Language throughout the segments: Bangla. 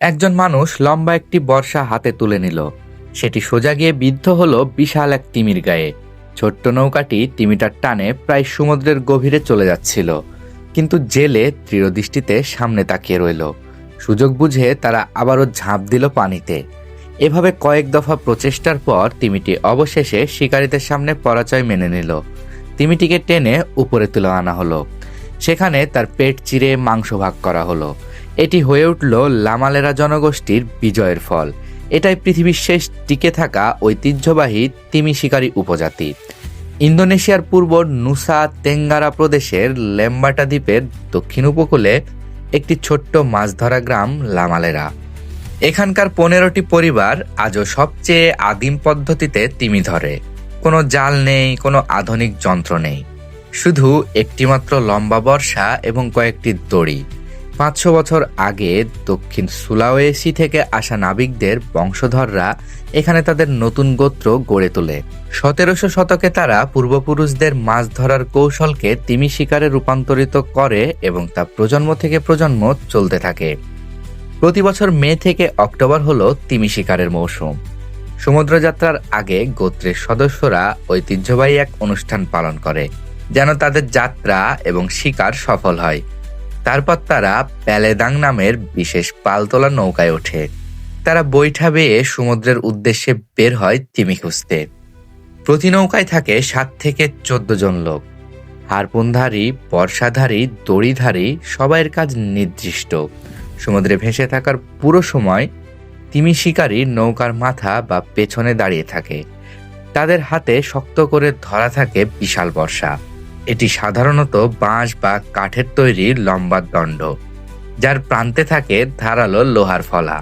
একজন মানুষ লম্বা একটি বর্ষা হাতে তুলে নিল। সেটি সোজা গিয়ে বিদ্ধ হলো বিশাল এক তিমির গায়ে। ছোট্ট নৌকাটি তিমিটার টানে প্রায় সমুদ্রের গভীরে চলে যাচ্ছিল। কিন্তু জেলে দৃঢ়দৃষ্টিতে সামনে তাকিয়ে রইল। সুযোগ বুঝে তারা আবারও ঝাঁপ দিল পানিতে। এভাবে কয়েক দফা প্রচেষ্টার পর তিমিটি অবশেষে শিকারীদের সামনে পরাজয় মেনে নিল। তিমিটিকে টেনে উপরে তুলে আনা হলো। সেখানে তার পেট চিরে মাংস ভাগ করা হলো। এটি হয়ে উঠল লামালেরা জনগোষ্ঠীর বিজয়ের ফল। এটাই পৃথিবীর শেষ টিকে থাকা ঐতিহ্যবাহী তিমি শিকারী উপজাতি। ইন্দোনেশিয়ার পূর্ব নুসা তেঙ্গারা প্রদেশের লেম্বাটা দ্বীপের দক্ষিণ উপকূলে একটি ছোট্ট মাছ ধরা গ্রাম লামালেরা। এখানকার পনেরোটি পরিবার আজও সবচেয়ে আদিম পদ্ধতিতে তিমি ধরে। কোনো জাল নেই, কোনো আধুনিক যন্ত্র নেই। শুধু একটিমাত্র লম্বা বর্ষা এবং কয়েকটি দড়ি। পাঁচশো বছর আগে দক্ষিণ সুলাওয়েসি থেকে আসা নাবিকদের বংশধররা এখানে তাদের নতুন গোত্র গড়ে তোলে। সতেরোশো শতকে তারা পূর্বপুরুষদের মাছ ধরার কৌশলকে তিমি শিকারে রূপান্তরিত করে এবং তা প্রজন্ম থেকে প্রজন্ম চলতে থাকে। প্রতি বছর মে থেকে অক্টোবর হলো তিমি শিকারের মৌসুম। সমুদ্রযাত্রার আগে গোত্রের সদস্যরা ঐতিহ্যবাহী এক অনুষ্ঠান পালন করে, যেন তাদের যাত্রা এবং শিকার সফল হয়। তারপর তারা প্যালেদাং নামের বিশেষ পালতোলা নৌকায় ওঠে। তারা বৈঠা বেয়ে সমুদ্রের উদ্দেশ্যে বের হয় তিমি খুঁজতে প্রতি নৌকায় থাকে সাত থেকে চোদ্দ জন লোক। হারপুনধারী বর্ষাধারী, দড়িধারী সবাইয়ের কাজ নির্দিষ্ট। সমুদ্রে ভেসে থাকার পুরো সময় তিমি শিকারী নৌকার মাথা বা পেছনে দাঁড়িয়ে থাকে। তাদের হাতে শক্ত করে ধরা থাকে বিশাল বর্ষা। এটি সাধারণত বাঁশ বা কাঠের তৈরি লম্বা দণ্ড, যার প্রান্তে থাকে ধারালো লোহার ফলা।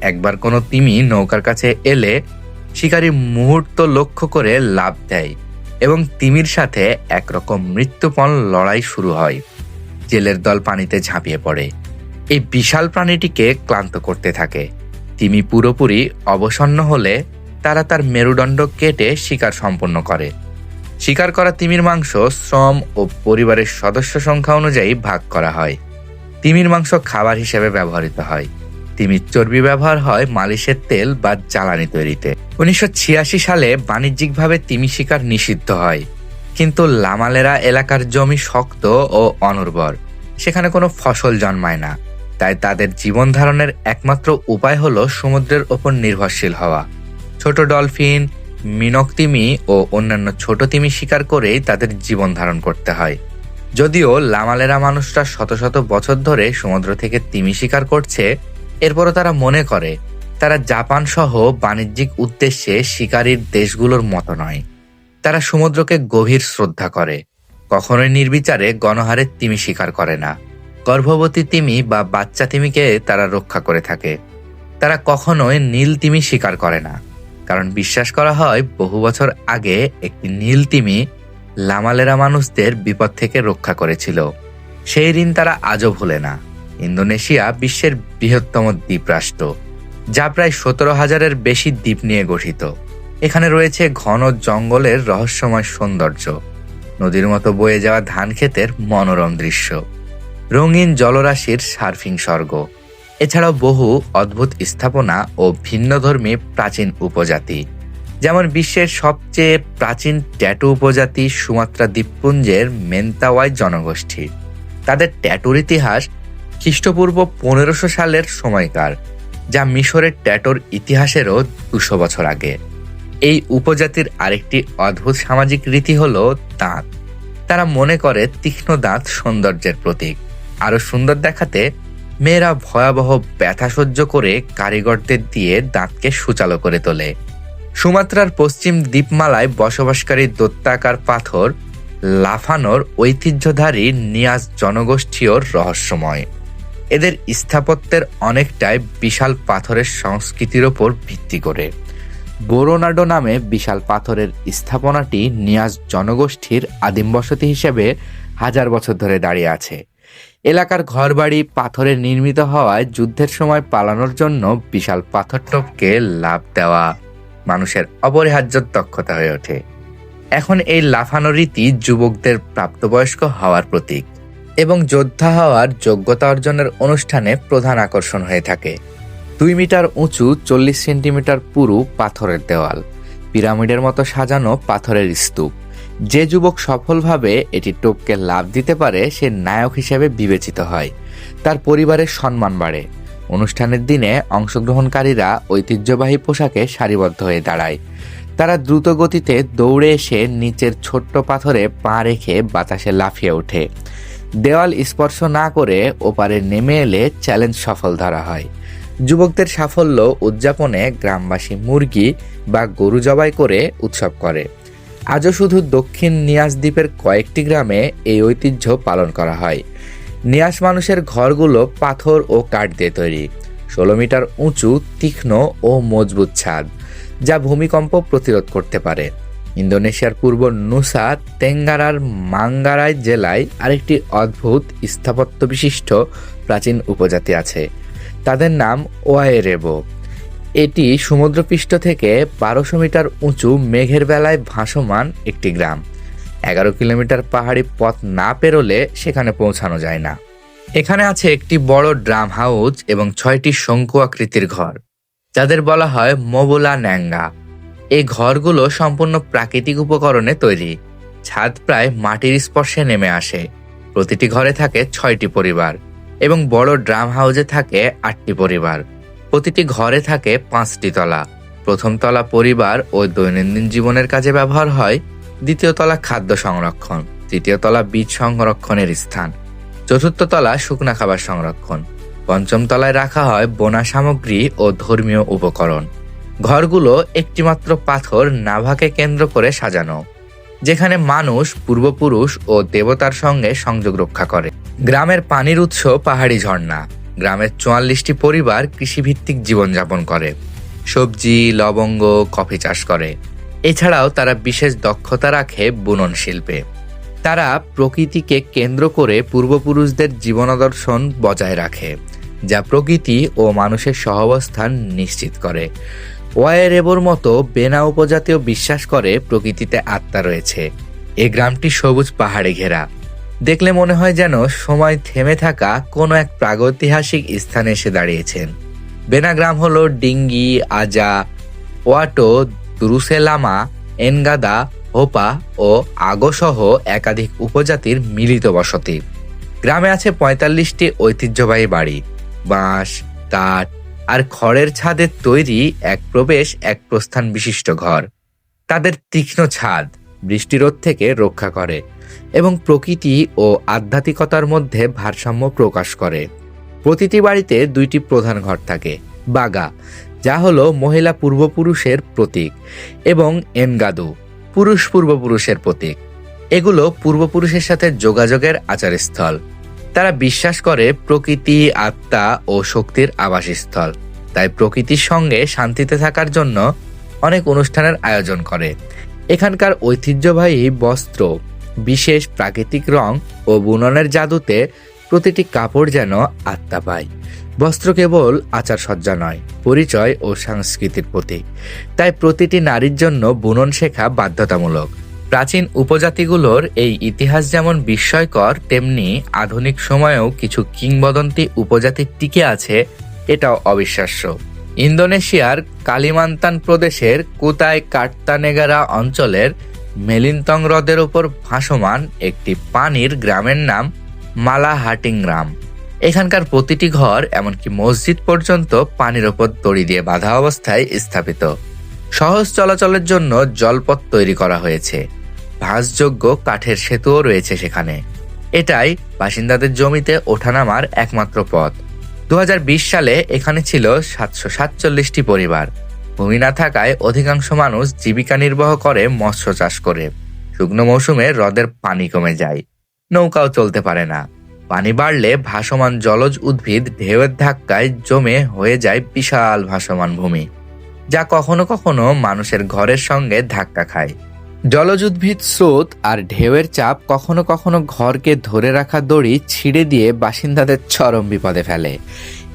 একবার কোনো তিমি নৌকার কাছে এলে শিকারী মুহূর্ত লক্ষ্য করে লাভ দেয় এবং তিমির সাথে একরকম মৃত্যুপণ লড়াই শুরু হয়। জেলের দল পানিতে ঝাঁপিয়ে পড়ে। এই বিশাল প্রাণীটিকে ক্লান্ত করতে থাকে। তিমি পুরোপুরি অবসন্ন হলে তারা তার মেরুদণ্ড কেটে শিকার সম্পন্ন করে। শিকার করা তিমির মাংস শ্রম ও পরিবারের সদস্য সংখ্যা অনুযায়ী ভাগ করা হয়। তিমির মাংস খাবার হিসেবে ব্যবহৃত হয়। তিমির চর্বি ব্যবহার হয় মালিশের তেল বা জ্বালানি তৈরিতে। উনিশশো ছিয়াশি সালে বাণিজ্যিকভাবে তিমি শিকার নিষিদ্ধ হয়। কিন্তু লামালেরা এলাকার জমি শক্ত ও অনুর্বর। সেখানে কোনো ফসল জন্মায় না। তাই তাদের জীবন ধারণের একমাত্র উপায় হলো সমুদ্রের ওপর নির্ভরশীল হওয়া। ছোট ডলফিন মিনক তিমি ও অন্যান্য ছোট তিমি শিকার করেই তাদের জীবন ধারণ করতে হয়। যদিও লামালেরা মানুষরা শত শত বছর ধরে সমুদ্র থেকে তিমি শিকার করছে, এরপরও তারা মনে করে, তারা জাপান সহ বাণিজ্যিক উদ্দেশ্যে শিকারীর দেশগুলোর মতো নয়। তারা সমুদ্রকে গভীর শ্রদ্ধা করে, কখনোই নির্বিচারে গণহারে তিমি শিকার করে না। গর্ভবতী তিমি বা বাচ্চা তিমিকে তারা রক্ষা করে থাকে। তারা কখনোই নীল তিমি শিকার করে না। কারণ বিশ্বাস করা হয় বহু বছর আগে একটি নীল তিমি লামালেরা মানুষদের বিপদ থেকে রক্ষা করেছিল। সেই ঋণ তারা আজও ভুলে না। ইন্দোনেশিয়া বিশ্বের বৃহত্তম দ্বীপরাষ্ট্র, যা প্রায় সতেরো হাজারের বেশি দ্বীপ নিয়ে গঠিত। এখানে রয়েছে ঘন জঙ্গলের রহস্যময় সৌন্দর্য, নদীর মতো বয়ে যাওয়া ধান ক্ষেতের মনোরম দৃশ্য, রঙিন জলরাশির সার্ফিং স্বর্গ। এছাড়াও বহু অদ্ভুত স্থাপনা ও ভিন্নধর্মী প্রাচীন উপজাতি। যেমন বিশ্বের সবচেয়ে প্রাচীন ট্যাটু উপজাতি সুমাত্রা দ্বীপপুঞ্জের মেন্তাওয়াই জনগোষ্ঠী। তাদের ট্যাটুর ইতিহাস খ্রিস্টপূর্ব পনেরোশো সালের সময়কার, যা মিশরের ট্যাটোর ইতিহাসেরও দুশো বছর আগে। এই উপজাতির আরেকটি অদ্ভুত সামাজিক রীতি হল দাঁত। তারা মনে করে তীক্ষ্ণ দাঁত সৌন্দর্যের প্রতীক। আরও সুন্দর দেখাতে মেয়েরা ভয়াবহ ব্যথা সহ্য করে কারিগরদের দিয়ে দাঁতকে সুচালো করে তোলে। সুমাত্রার পশ্চিম দ্বীপমালায় বসবাসকারী দত্তাকার পাথর লাফানোর ঐতিহ্যধারী নিয়াজ জনগোষ্ঠীও রহস্যময়। এদের স্থাপত্যের অনেকটাই বিশাল পাথরের সংস্কৃতির ওপর ভিত্তি করে। বোরোনাডো নামে বিশাল পাথরের স্থাপনাটি নিয়াজ জনগোষ্ঠীর আদিম বসতি হিসেবে হাজার বছর ধরে দাঁড়িয়ে আছে। এলাকার ঘরবাড়ি পাথরে নির্মিত হওয়ায় যুদ্ধের সময় পালানোর জন্য বিশাল পাথর টপকে লাভ দেওয়া মানুষের অপরিহার্য দক্ষতা হয়ে ওঠে। এখন এই লাফানো রীতি যুবকদের প্রাপ্তবয়স্ক হওয়ার প্রতীক এবং যোদ্ধা হওয়ার যোগ্যতা অর্জনের অনুষ্ঠানে প্রধান আকর্ষণ হয়ে থাকে। দুই মিটার উঁচু, চল্লিশ সেন্টিমিটার পুরু পাথরের দেওয়াল। পিরামিডের মতো সাজানো পাথরের স্তূপ। যে যুবক সফলভাবে এটি টোপকে লাভ দিতে পারে, সে নায়ক হিসেবে বিবেচিত হয়। তার পরিবারের সম্মান বাড়ে। অনুষ্ঠানের দিনে অংশগ্রহণকারীরা ঐতিহ্যবাহী পোশাকে সারিবদ্ধ হয়ে দাঁড়ায়। তারা দ্রুত গতিতে দৌড়ে এসে নিচের ছোট্ট পাথরে পা রেখে বাতাসে লাফিয়ে ওঠে। দেওয়াল স্পর্শ না করে ওপারে নেমে এলে চ্যালেঞ্জ সফল ধরা হয়। যুবকদের সাফল্য উদযাপনে গ্রামবাসী মুরগি বা গরু জবাই করে উৎসব করে। আজও শুধু দক্ষিণ নিয়াস দ্বীপের কয়েকটি গ্রামে এই ঐতিহ্য পালন করা হয়। নিয়াস মানুষের ঘরগুলো পাথর ও কাঠ দিয়ে তৈরি। ষোলো মিটার উঁচু, তীক্ষ্ণ ও মজবুত ছাদ, যা ভূমিকম্প প্রতিরোধ করতে পারে। ইন্দোনেশিয়ার পূর্ব নুসা তেঙ্গারার মাঙ্গারাই জেলায় আরেকটি অদ্ভুত স্থাপত্য বিশিষ্ট প্রাচীন উপজাতি আছে। তাদের নাম ওয়াইরেবো। এটি সমুদ্রপৃষ্ঠ থেকে বারোশো মিটার উঁচু মেঘের বেলায় ভাসমান একটি গ্রাম। এগারো কিলোমিটার পাহাড়ি পথ না পেরোলে সেখানে পৌঁছানো যায় না। এখানে আছে একটি বড় ড্রাম হাউস এবং ছয়টি শঙ্কু আকৃতির ঘর, যাদের বলা হয় মোবুলা ন্যাঙ্গা এই ঘরগুলো সম্পূর্ণ প্রাকৃতিক উপকরণে তৈরি। ছাদ প্রায় মাটির স্পর্শে নেমে আসে। প্রতিটি ঘরে থাকে ছয়টি পরিবার এবং বড় ড্রাম হাউসে থাকে আটটি পরিবার। প্রতিটি ঘরে থাকে পাঁচটি তলা। প্রথম তলা পরিবার ও দৈনন্দিন জীবনের কাজে ব্যবহার হয়, দ্বিতীয় তলা খাদ্য সংরক্ষণ, তৃতীয় তলা বীজ সংরক্ষণের স্থান, চতুর্থ তলা শুকনা খাবার সংরক্ষণ, পঞ্চম তলায় রাখা হয় বোনা সামগ্রী ও ধর্মীয় উপকরণ। ঘরগুলো একটিমাত্র পাথর নাভাকে কেন্দ্র করে সাজানো, যেখানে মানুষ, পূর্বপুরুষ ও দেবতার সঙ্গে সংযোগ রক্ষা করে। গ্রামের পানির উৎস পাহাড়ি ঝর্ণা। গ্রামের চুয়াল্লিশটি পরিবার কৃষিভিত্তিক জীবনযাপন করে। সবজি, লবঙ্গ, কফি চাষ করে। এছাড়াও তারা বিশেষ দক্ষতা রাখে বুনন শিল্পে। তারা প্রকৃতিকে কেন্দ্র করে পূর্বপুরুষদের জীবনাদর্শন বজায় রাখে, যা প্রকৃতি ও মানুষের সহাবস্থান নিশ্চিত করে। ওয়ারেবোর মতো বেনা উপজাতীয় বিশ্বাস করে প্রকৃতিতে আত্মা রয়েছে। এ গ্রামটি সবুজ পাহাড়ে ঘেরা। দেখলে মনে হয় যেন সময় থেমে থাকা কোনো এক প্রাগৈতিহাসিক স্থানে এসে দাঁড়িয়েছেন। বেনাগ্রাম হল ডিঙ্গি, আজা, ওয়াটো, দুরুসেলামা, এনগাদা, হোপা ও আগসহ একাধিক উপজাতির মিলিত বসতি। গ্রামে আছে পঁয়তাল্লিশটি ঐতিহ্যবাহী বাড়ি। বাঁশ কাঠ আর খড়ের ছাদের তৈরি এক প্রবেশ, এক প্রস্থান বিশিষ্ট ঘর। তাদের তীক্ষ্ণ ছাদ বৃষ্টিরোধ থেকে রক্ষা করে। এবং প্রকৃতি ও আধ্যাত্মিকতার মধ্যে ভারসাম্য প্রকাশ করে। প্রতিটি বাড়িতে দুইটি প্রধান ঘর থাকে, বাগা, যা হলো মহিলা পূর্বপুরুষের প্রতীক এবং এনগাদু, পুরুষ পূর্বপুরুষের প্রতীক। এগুলো পূর্বপুরুষের সাথে যোগাযোগের আচারস্থল। তারা বিশ্বাস করে প্রকৃতি, আত্মা ও শক্তির আবাসস্থল। তাই প্রকৃতির সঙ্গে শান্তিতে থাকার জন্য অনেক অনুষ্ঠানের আয়োজন করে। এখানকার ঐতিহ্যবাহী বস্ত্র বিশেষ প্রাকৃতিক রং ও বুননের জাদুতে প্রতিটি কাপড় যেন আত্মা পায়। বস্ত্র কেবল আচারসজ্জা নয়, পরিচয় ও সংস্কৃতির প্রতীক। তাই প্রতিটি নারীর জন্য বুনন শেখা বাধ্যতামূলক। প্রাচীন উপজাতিগুলোর এই ইতিহাস যেমন বিস্ময়কর, তেমনি আধুনিক সময়েও কিছু কিংবদন্তি উপজাতি টিকে আছে, এটাও অবিশ্বাস্য। ইন্দোনেশিয়ার কালিমান্তান প্রদেশের কুতাই কাট্টানেগারা অঞ্চলের মেলিন্তং হ্রদের ওপর ভাসমান একটি পানির গ্রামের নাম মালাহাটিং গ্রাম এখানকার প্রতিটি ঘর, এমনকি মসজিদ পর্যন্ত পানির ওপর দড়ি দিয়ে বাঁধা অবস্থায় স্থাপিত। সহজ চলাচলের জন্য জলপথ তৈরি করা হয়েছে। ভাসযোগ্য কাঠের সেতুও রয়েছে সেখানে। এটাই বাসিন্দাদের জমিতে ওঠানামার একমাত্র পথ। দু হাজার বিশ সালে এখানে ছিল সাতশো সাতচল্লিশটি পরিবার। ভূমি না থাকায় অধিকাংশ মানুষ জীবিকা নির্বাহ করে মৎস্য চাষ করে। শুকনো মৌসুমে হ্রদের পানি কমে যায়। নৌকাও চলতে পারে না। পানি বাড়লে ভাসমান জলজ উদ্ভিদ ঢেউয়ের ধাক্কায় জমে হয়ে যায় বিশাল ভাসমান ভূমি, যা কখনো কখনো মানুষের ঘরের সঙ্গে ধাক্কা খায়। জলজ উদ্ভিদ স্রোত আর ঢেউয়ের চাপ কখনো কখনো ঘরকে ধরে রাখা দড়ি ছিঁড়ে দিয়ে বাসিন্দাদের চরম বিপদে ফেলে।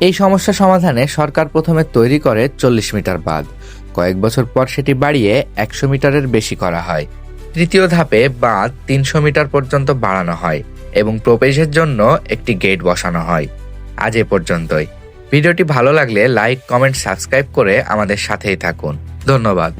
এই সমস্যা সমাধানে সরকার প্রথমে তৈরি করে চল্লিশ মিটার বাঁধ। কয়েক বছর পর সেটি বাড়িয়ে একশো মিটারের বেশি করা হয়। তৃতীয় ধাপে বাঁধ তিনশো মিটার পর্যন্ত বাড়ানো হয় এবং প্রবেশের জন্য একটি গেট বসানো হয়। আজ এ পর্যন্তই। ভিডিওটি ভালো লাগলে লাইক, কমেন্ট, সাবস্ক্রাইব করে আমাদের সাথেই থাকুন। ধন্যবাদ।